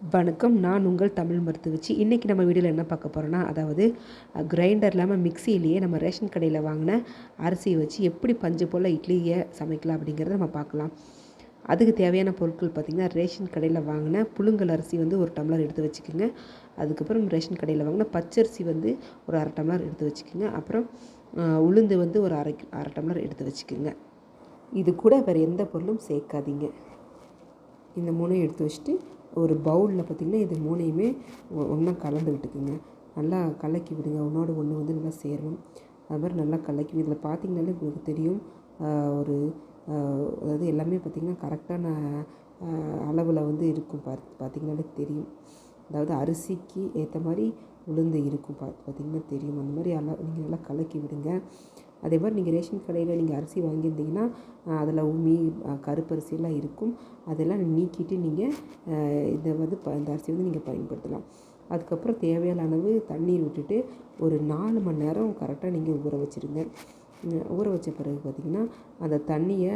வணக்கம். நான் உங்கள் தமிழ் மருத்துவச்சி. இன்றைக்கி நம்ம வீடியோவில் என்ன பார்க்க போகிறோன்னா அதாவது கிரைண்டர் இல்லாமல் மிக்சியிலேயே நம்ம ரேஷன் கடையில் வாங்கின அரிசியை வச்சு எப்படி பஞ்சு போல் இட்லியை சமைக்கலாம் அப்படிங்கிறத நம்ம பார்க்கலாம். அதுக்கு தேவையான பொருட்கள் பார்த்திங்கன்னா ரேஷன் கடையில் வாங்கின புழுங்கல் அரிசி வந்து ஒரு டம்ளர் எடுத்து வச்சுக்கோங்க. அதுக்கப்புறம் ரேஷன் கடையில் வாங்கின பச்சரிசி வந்து ஒரு அரை டம்ளர் எடுத்து வச்சுக்கோங்க. அப்புறம் உளுந்து வந்து ஒரு அரை அரை டம்ளர் எடுத்து வச்சுக்கோங்க. இது கூட வேறு எந்த பொருளும் சேர்க்காதீங்க. இந்த மூணையும் எடுத்து வச்சுட்டு ஒரு பவுலில் பார்த்திங்கன்னா இது மூணையுமே ஒன்றா கலந்து விட்டுக்குங்க நல்லா கலக்கி விடுங்க. உன்னோட ஒன்று வந்து நல்லா சேரணும். அது மாதிரி நல்லா கலக்கி இதில் பார்த்திங்கனாலே உங்களுக்கு தெரியும் ஒரு அதாவது எல்லாமே பார்த்திங்கன்னா கரெக்டான அளவில் வந்து இருக்கும் பார்த்து பார்த்திங்கனாலே தெரியும். அதாவது அரிசிக்கு ஏற்ற மாதிரி உளுந்து இருக்கும் பா பார்த்திங்கன்னா தெரியும். அந்த மாதிரி அளவு நீங்கள் நல்லா கலக்கி விடுங்க. அதே மாதிரி நீங்கள் ரேஷன் கடையில் நீங்கள் அரிசி வாங்கியிருந்தீங்கன்னா அதில் உமி கருப்பரிசியெல்லாம் இருக்கும். அதெல்லாம் நீக்கிட்டு நீங்கள் இதை வந்து ப இந்த அரிசி வந்து நீங்கள் பயன்படுத்தலாம். அதுக்கப்புறம் தேவையான அளவு தண்ணீர் விட்டுட்டு ஒரு நாலு மணி நேரம் கரெக்டாக நீங்கள் ஊற வச்சுருங்க. ஊற வச்ச பிறகு பார்த்திங்கன்னா அந்த தண்ணியை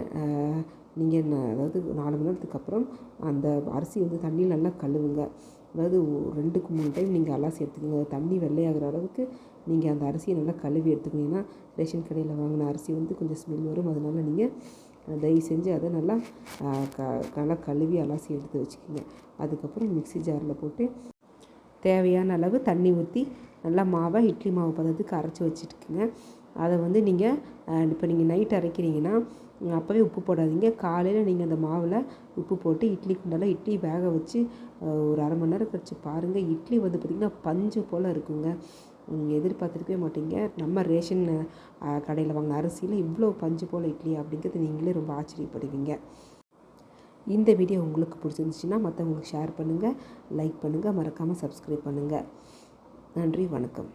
நீங்கள் அதாவது நாலு மணி நேரத்துக்கு அப்புறம் அந்த அரிசி வந்து தண்ணியில் நல்லா கழுவுங்க. அதாவது ரெண்டுக்கு மூணு டைம் நீங்கள் அலசி எடுத்துக்கோங்க. தண்ணி வெள்ளையாகிற அளவுக்கு நீங்கள் அந்த அரிசியை நல்லா கழுவி எடுத்துக்கினீங்கன்னா ரேஷன் கடையில் வாங்கின அரிசி வந்து கொஞ்சம் ஸ்மெல் வரும். அதனால் நீங்கள் தயவு செஞ்சு அதை நல்லா க நல்லா கழுவி அலாசி எடுத்து வச்சுக்கோங்க. அதுக்கப்புறம் மிக்சி ஜாரில் போட்டு தேவையான அளவு தண்ணி ஊற்றி நல்லா மாவை இட்லி மாவு பதத்துக்கு அரைச்சி வச்சுட்டுக்குங்க. அதை வந்து நீங்கள் இப்போ நீங்கள் நைட் அரைக்கிறீங்கன்னா அப்போவே உப்பு போடாதீங்க. காலையில் நீங்கள் அந்த மாவில் உப்பு போட்டு இட்லி குண்டால இட்லி வேக வச்சு ஒரு அரை மணி நேரம் கழிச்சு பாருங்கள் இட்லி வந்து பார்த்திங்கன்னா பஞ்சு போல் இருக்குங்க. நீங்கள் எதிர்பார்த்துருக்கவே மாட்டீங்க. நம்ம ரேஷன் கடையில் வாங்கின அரிசியில் இவ்வளோ பஞ்சு போல் இட்லி அப்படிங்கிறது நீங்களே ரொம்ப ஆச்சரியப்படுவீங்க. இந்த வீடியோ உங்களுக்கு பிடிச்சிருந்துச்சின்னா மற்றவங்களுக்கு ஷேர் பண்ணுங்கள் லைக் பண்ணுங்கள் மறக்காமல் சப்ஸ்கிரைப் பண்ணுங்கள் நன்றி வணக்கம்.